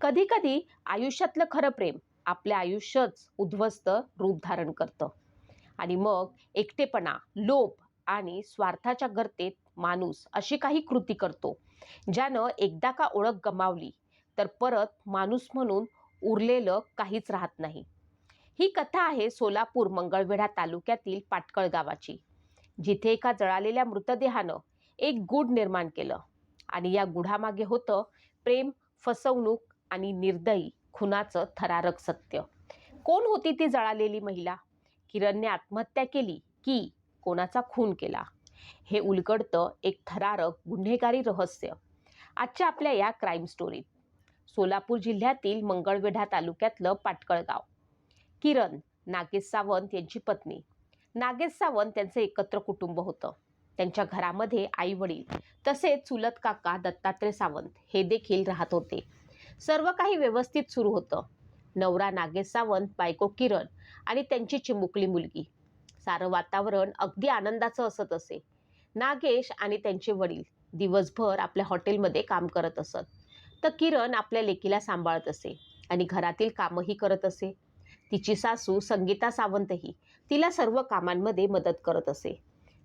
कधीकधी आयुष्यातलं खरं प्रेम आपलं आयुष्यच उद्ध्वस्त रूप धारण करतं. आणि मग एकटेपणा लोभ आणि स्वार्थाच्या गर्तेत माणूस अशी काही कृती करतो ज्यानं एकदा का ओळख गमावली तर परत माणूस म्हणून उरलेलं काहीच राहत नाही. ही कथा आहे सोलापूर मंगळवेढा तालुक्यातील पाटकळ गावाची जिथे एका जळालेल्या मृतदेहानं एक गुढ निर्माण केलं. आणि या गुढामागे होतं प्रेम फसवणूक आणि निर्दयी खुनाचं थरारक सत्य. कोण होती ती जळालेली महिला? किरणने आत्महत्या केली की कोणाचा खून केला? हे उलगडतं एक थरारक गुन्हेगारी रहस्य. आजच्या आपल्या या क्राईम स्टोरीत. सोलापूर जिल्ह्यातील मंगळवेढा तालुक्यातलं पाटकळ गाव किरण नागेश सावंत यांची पत्नी. नागेश सावंत त्यांचं एकत्र कुटुंब होतं. त्यांच्या घरामध्ये आई वडील तसेच चुलत काका दत्तात्रय सावंत हे देखील राहत होते. सर्व काही व्यवस्थित सुरू होतं. नवरा नागेश सावंत बायको किरण आणि त्यांची चिमुकली मुलगी. सारं वातावरण अगदी आनंदाचं असत असे. नागेश आणि त्यांचे वडील दिवसभर आपल्या हॉटेलमध्ये काम करत असत. तर किरण आपल्या लेकीला सांभाळत असे आणि घरातील कामही करत असे. तिची सासू संगीता सावंतही तिला सर्व कामांमध्ये मदत करत असे.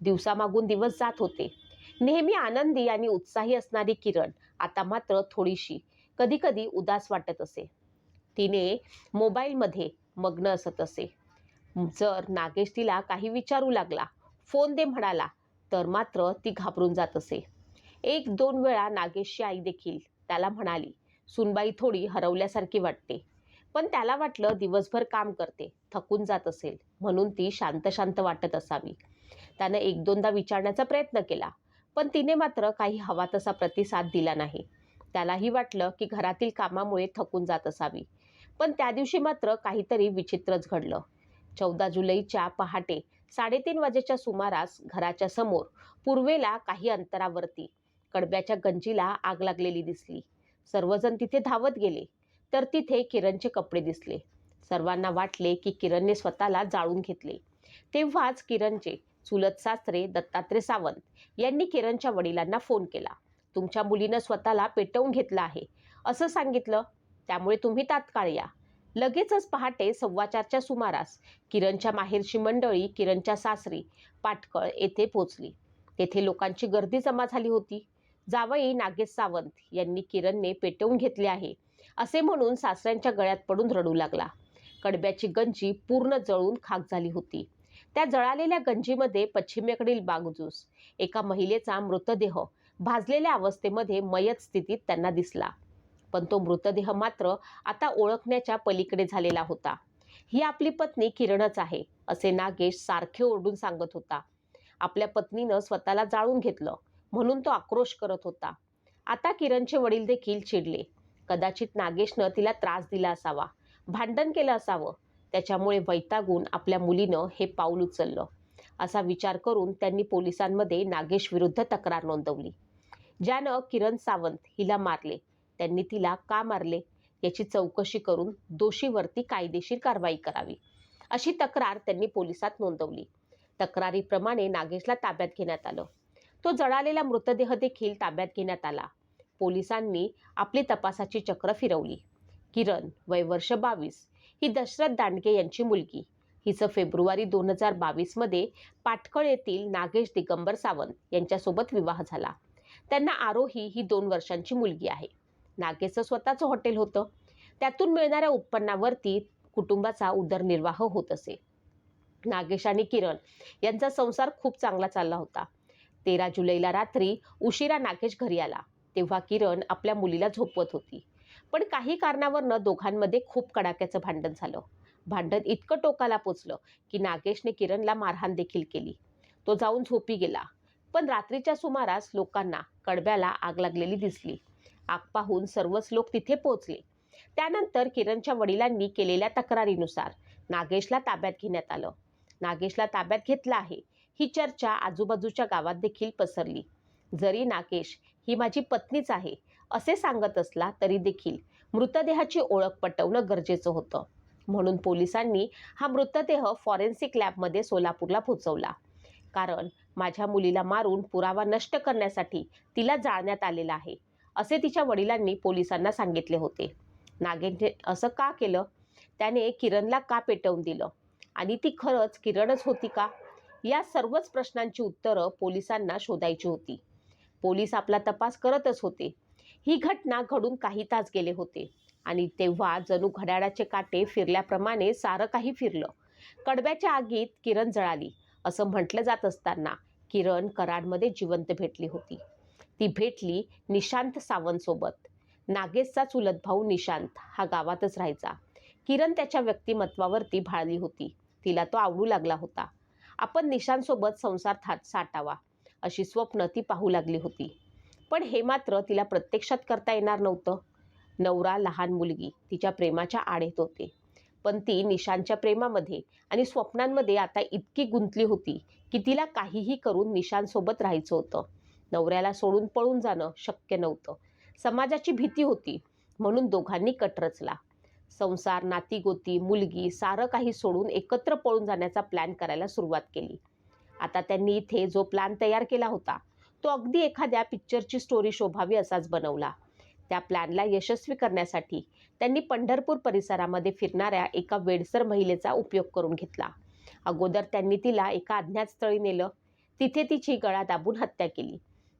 दिवसामागून दिवस जात होते. नेहमी आनंदी आणि उत्साही असणारी किरण आता मात्र थोडीशी कधीकधी उदास वाटत असे. तिने मोबाईलमध्ये मग्न असत असे. जर नागेश तिला काही विचारू लागला फोन दे म्हणाला तर मात्र ती घाबरून जात असे. एक दोन वेळा नागेशची आई देखील त्याला म्हणाली सुनबाई थोडी हरवल्यासारखी वाटते. पण त्याला वाटलं दिवसभर काम करते थकून जात असेल म्हणून ती शांत शांत वाटत असावी. त्यानं एक दोनदा विचारण्याचा प्रयत्न केला पण तिने मात्र काही हवा तसा प्रतिसाद दिला नाही. त्यालाही वाटलं की घरातील कामामुळे थकून जात असावी. पण त्या दिवशी मात्र काहीतरी विचित्रच घडलं. चौदा जुलैच्या पहाटे साडेतीन वाजेच्या सुमारास घराच्या समोर पूर्वेला काही अंतरावरती कडब्याच्या गंजीला आग लागलेली दिसली. सर्वजण तिथे धावत गेले तर तिथे किरणचे कपडे दिसले. सर्वांना वाटले की किरणने स्वतःला जाळून घेतले. तेव्हाच किरणचे चुलत सासरे दत्तात्रय सावंत यांनी किरणच्या वडिलांना फोन केला. तुमच्या मुलीनं स्वतःला पेटवून घेतलं आहे. असं सांगितलं. त्यामुळे तुम्ही तात्काळ या. लगेचच पहाटे सव्वाचारच्या सुमारास किरणच्या माहेरची मंडळी किरणच्या सासरी पाटकळ येथे पोचली तेथे लोकांची गर्दी जमा झाली होती. जावई नागेश सावंत यांनी किरणने पेटवून घेतले आहे असे म्हणून सासऱ्यांच्या गळ्यात पडून रडू लागला. कडब्याची गंजी पूर्ण जळून खाक झाली होती. त्या जळालेल्या गंजीमध्ये पश्चिमेकडील बागजूस एका महिलेचा मृतदेह भाजलेल्या अवस्थेमध्ये मयत स्थितीत त्यांना दिसला. पण तो मृतदेह मात्र आता ओळखण्याच्या पलीकडे झालेला होता. ही आपली पत्नी किरणच आहे असे नागेश सारखे ओरडून सांगत होता. आपल्या पत्नीनं स्वतःला जाळून घेतलं म्हणून तो आक्रोश करत होता. आता किरणचे वडील देखील चिडले. कदाचित नागेशनं तिला त्रास दिला असावा भांडण केलं असावं त्याच्यामुळे वैतागून आपल्या मुलीनं हे पाऊल उचललं. असा विचार करून त्यांनी पोलिसांमध्ये नागेश विरुद्ध तक्रार नोंदवली. ज्यानं किरण सावंत हिला मारले त्यांनी तिला का मारले? याची चौकशी करून दोषीवरती कायदेशीर कारवाई करावी. अशी तक्रार त्यांनी पोलिसात नोंदवली. तक्रारीप्रमाणे नागेशला ताब्यात घेण्यात आलं. तो जळालेला मृतदेह देखील ताब्यात घेण्यात आला. पोलिसांनी आपली तपासाची चक्र फिरवली. किरण वय वर्ष बावीस ही दशरथ दांडगे यांची मुलगी. हिचं फेब्रुवारी दोन हजार बावीसमध्ये पाटकळ येथील नागेश दिगंबर सावंत यांच्यासोबत विवाह झाला. त्यांना आरोही ही दोन वर्षांची मुलगी आहे. नागेशचं स्वतःचं हॉटेल होतं. त्यातून मिळणाऱ्या उत्पन्नावरती कुटुंबाचा उदरनिर्वाह होत असे. नागेश आणि किरण यांचा संसार खूप चांगला चालला होता. तेरा जुलैला रात्री उशिरा नागेश घरी आला. तेव्हा किरण आपल्या मुलीला झोपवत होती. पण काही कारणावरनं दोघांमध्ये खूप कडाक्याचं भांडण झालं. भांडण इतकं टोकाला पोचलं की नागेशने किरणला मारहाण देखील केली. तो जाऊन झोपी गेला. पण रात्रीच्या सुमारास लोकांना कडब्याला आग लागलेली दिसली. आग पाहून सर्वच लोक तिथे पोहोचले. त्यानंतर किरणच्या वडिलांनी केलेल्या तक्रारीनुसार नागेशला ताब्यात घेण्यात आलं. नागेशला ताब्यात घेतलं आहे. ही चर्चा आजूबाजूच्या गावात देखील पसरली. जरी नागेश ही माझी पत्नीच आहे असे सांगत असला तरी देखील मृतदेहाची ओळख पटवणं गरजेचं होतं. म्हणून पोलिसांनी हा मृतदेह फॉरेन्सिक लॅबमध्ये सोलापूरला पोचवला कारण माझ्या मुलीला मारून पुरावा नष्ट करण्यासाठी तिला जाळण्यात आलेला आहे असे तिच्या वडिलांनी पोलिसांना सांगितले होते. नागेशने असं का केलं? त्याने किरणला का पेटवून दिलं? आणि ती खरंच किरणच होती का? या सर्वच प्रश्नांची उत्तरं पोलिसांना शोधायची होती. पोलीस आपला तपास करतच होते. ही घटना घडून काही तास गेले होते आणि तेव्हा जणू घड्याळाचे काटे फिरल्याप्रमाणे सारं काही फिरलं. कडब्याच्या आगीत किरण जळाली. असं म्हटलं जात असताना किरण कराडमध्ये जिवंत भेटली होती. ती भेटली निशांत सावंतसोबत. नागेशचा चुलत भाऊ निशांत हा गावातच राहायचा. किरण त्याच्या व्यक्तिमत्वावरती भाळली होती. तिला तो आवडू लागला होता. आपण निशांतसोबत संसार थाट साठावा अशी स्वप्न ती पाहू लागली होती. पण हे मात्र तिला प्रत्यक्षात करता येणार नव्हतं. नवरा लहान मुलगी तिच्या प्रेमाच्या आडेत होते. पण ती निशांच्या प्रेमामध्ये आणि स्वप्नांमध्ये आता इतकी गुंतली होती की तिला काहीही करून निशांसोबत राहायचं होतं. नवऱ्याला सोडून पळून जाणं शक्य नव्हतं. समाजाची भीती होती म्हणून दोघांनी कट रचला. संसार नातीगोती मुलगी सारं काही सोडून एकत्र पळून जाण्याचा प्लॅन करायला सुरुवात केली. आता त्यांनी इथे जो प्लॅन तयार केला होता तो अगदी एखाद्या पिक्चरची स्टोरी शोभावी असाच बनवला. त्या प्लॅनला यशस्वी करण्यासाठी त्यांनी पंढरपूर परिसरामध्ये फिरणाऱ्या एका वेडसर महिलेचा उपयोग करून घेतला. अगोदर त्यांनी तिला एका अज्ञात स्थळी नेलं. तिथे तिची गळा दाबून हत्या केली.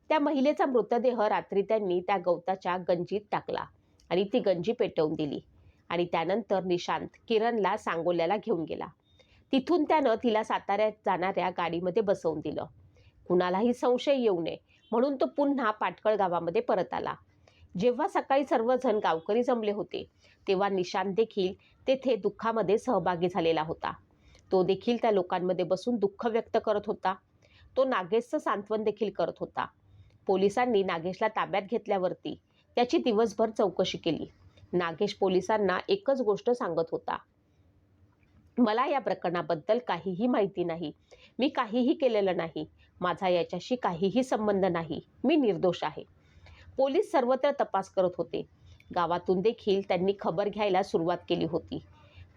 त्या महिलेचा मृतदेह रात्री त्यांनी त्या गवताच्या गंजीत टाकला आणि ती गंजी पेटवून दिली आणि त्यानंतर निशांत किरणला सांगोल्याला घेऊन गेला. तिथून त्यानं तिला साताऱ्यात जाणाऱ्या गाडीमध्ये बसवून दिलं. कुणालाही संशय येऊ नये म्हणून तो पुन्हा पाटकळ गावामध्ये परत आला. जेव्हा सकाळी सर्वजण गावकरी जमले होते तेव्हा निशांत देखील तेथे दुःखामध्ये सहभागी झालेला होता. तो देखील त्या लोकांमध्ये बसून दुःख व्यक्त करत होता. तो नागेशचं सांत्वन देखील करत होता. पोलिसांनी नागेशला ताब्यात घेतल्यावरती त्याची दिवसभर चौकशी केली. नागेश पोलिसांना एकच गोष्ट सांगत होता. मला या प्रकरणाबद्दल काहीही माहिती नाही. मी काहीही केलेलं नाही. माझा याच्याशी काहीही संबंध नाही. मी निर्दोष आहे. पोलीस सर्वत्र तपास करत होते. गावातून देखील त्यांनी खबर घ्यायला सुरुवात केली होती.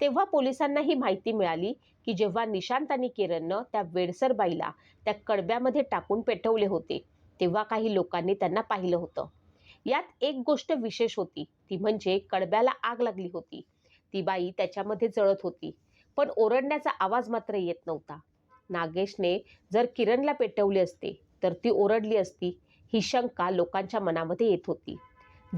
तेव्हा पोलिसांना ही माहिती मिळाली की जेव्हा निशांत आणि किरणनं त्या वेडसर बाईला त्या कडब्यामध्ये टाकून पेटवले होते तेव्हा काही लोकांनी त्यांना पाहिलं होतं. यात एक गोष्ट विशेष होती ती म्हणजे कडब्याला आग लागली होती. ती बाई त्याच्यामध्ये जळत होती पण ओरडण्याचा आवाज मात्र येत नव्हता. नागेशने जर किरणला पेटवले असते तर ती ओरडली असती ही शंका लोकांच्या मनामध्ये येत होती.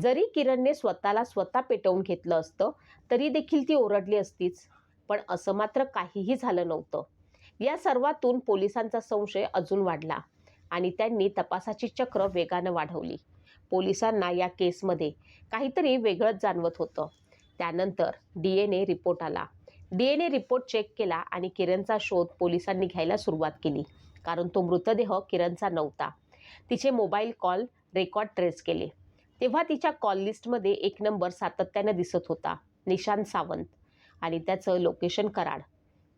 जरी किरणने स्वतःला स्वतः पेटवून घेतलं असतं तरी देखील ती ओरडली असतीच. पण असं मात्र काहीही झालं नव्हतं. या सर्वातून पोलिसांचा संशय अजून वाढला आणि त्यांनी तपासाची चक्र वेगानं वाढवली. पोलिसांना या केसमध्ये काहीतरी वेगळंच जाणवत होतं. त्यानंतर डी एन ए रिपोर्ट आला. D N A report check केला आणि किरणचा शोध पोलिसांनी घ्यायला सुरुवात केली. कारण तो मृतदेह किरणचा नव्हता. तिचे मोबाईल कॉल रेकॉर्ड ट्रेस केले. तेव्हा तिच्या कॉल लिस्टमध्ये एक नंबर सातत्यानं दिसत होता निशांत सावंत आणि त्याचं लोकेशन कराड.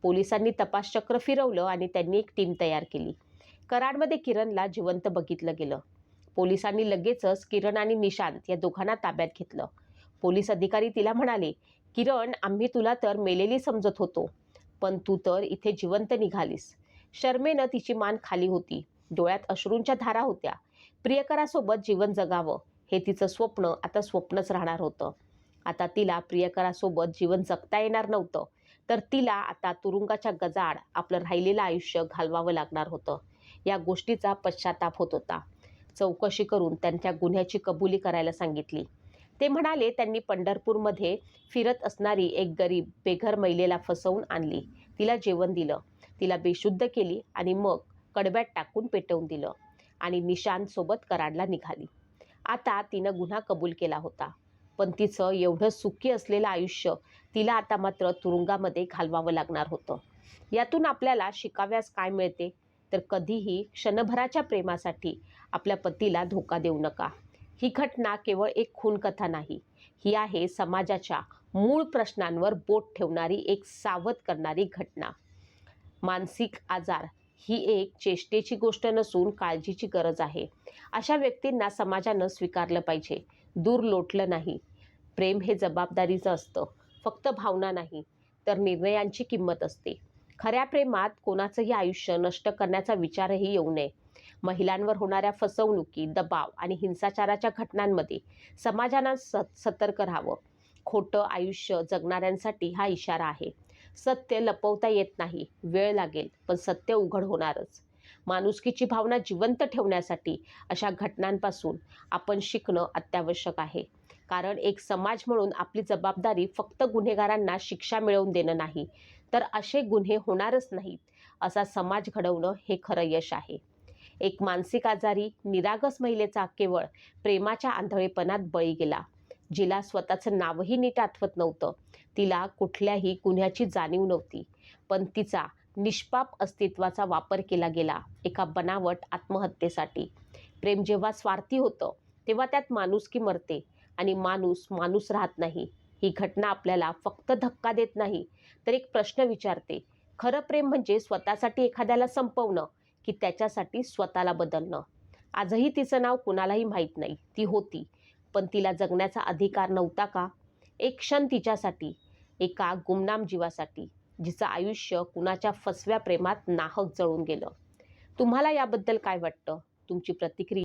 पोलिसांनी तपासचक्र फिरवलं आणि त्यांनी एक टीम तयार केली. कराडमध्ये किरणला जिवंत बघितलं गेलं. पोलिसांनी लगेचच किरण आणि निशांत या दोघांना ताब्यात घेतलं. पोलीस अधिकारी तिला म्हणाले किरण आम्ही तुला तर मेलेली समजत होतो पण तू तर इथे जिवंत निघालीस. शर्मेनं तिची मान खाली होती. डोळ्यात अश्रूंच्या धारा होत्या. प्रियकरासोबत जीवन जगावं हे तिचं स्वप्न आता स्वप्नच राहणार होतं. आता तिला प्रियकरासोबत जीवन जगता येणार नव्हतं तर तिला आता तुरुंगाच्या गजाड आपलं राहिलेलं आयुष्य घालवावं लागणार होतं. या गोष्टीचा पश्चाताप होत होता. चौकशी करून त्यांच्या गुन्ह्याची कबुली करायला सांगितली. ते म्हणाले त्यांनी पंढरपूरमध्ये फिरत असणारी एक गरीब बेघर महिलेला फसवून आणली. तिला जेवण दिलं. तिला बेशुद्ध केली आणि मग कडब्यात टाकून पेटवून दिलं आणि निशांतसोबत कराडला निघाली. आता तिनं गुन्हा कबूल केला होता. पण तिचं एवढं सुखी असलेलं आयुष्य तिला आता मात्र तुरुंगामध्ये घालवावं लागणार होतं. यातून आपल्याला शिकाव्यास काय मिळते? तर कधीही क्षणभराच्या प्रेमासाठी आपल्या पतीला धोका देऊ नका. ही घटना केवळ एक खून कथा नाही. ही आहे समाजाच्या मूळ प्रश्नांवर बोट ठेवणारी एक सावध करणारी घटना. मानसिक आजार ही एक चेष्टेची गोष्ट नसून काळजीची गरज आहे. अशा व्यक्तींना समाजानं स्वीकारलं पाहिजे. दूर लोटलं नाही. प्रेम हे जबाबदारीचं असतं. फक्त भावना नाही तर निर्णयांची किंमत असते. खऱ्या प्रेमात कोणाचंही आयुष्य नष्ट करण्याचा विचारही येऊ नये. महिलांवर होणाऱ्या फसवणुकी दबाव आणि हिंसाचाराच्या घटनांमध्ये समाजानं स सतर्क राहावं. खोटं आयुष्य जगणाऱ्यांसाठी हा इशारा आहे. सत्य लपवता येत नाही वेळ लागेल पण सत्य उघड होणारच. माणुसकीची भावना जिवंत ठेवण्यासाठी अशा घटनांपासून आपण शिकणं अत्यावश्यक आहे. कारण एक समाज म्हणून आपली जबाबदारी फक्त गुन्हेगारांना शिक्षा मिळवून देणं नाही तर असे गुन्हे होणारच नाहीत असा समाज घडवणं हे खरं यश आहे. एक मानसिक आजारी निरागस महिलेचा केवळ प्रेमाच्या आंधळेपणात बळी गेला जिला स्वतःचं नावही नीट आठवत नव्हतं. तिला कुठल्याही गुन्ह्याची जाणीव नव्हती. पण तिचा निष्पाप अस्तित्वाचा वापर केला गेला एका बनावट आत्महत्येसाठी. प्रेम जेव्हा स्वार्थी होतं तेव्हा त्यात माणुसकी मरते आणि माणूस माणूस राहत नाही. ही घटना आपल्याला फक्त धक्का देत नाही तर एक प्रश्न विचारते. खरं प्रेम म्हणजे स्वतःसाठी एखाद्याला संपवणं की त्याच्यासाठी स्वतःला बदलणं? आजही तिचं नाव कुणालाही माहीत नाही. ती होती. पण तिला जगण्याचा अधिकार नव्हता का? एक क्षण तिच्यासाठी एका गुमनाम जीवासाठी जिचं आयुष्य कुणाच्या फसव्या प्रेमात नाहक जळून गेलं. तुम्हाला याबद्दल काय वाटतं? तुमची प्रतिक्रिया?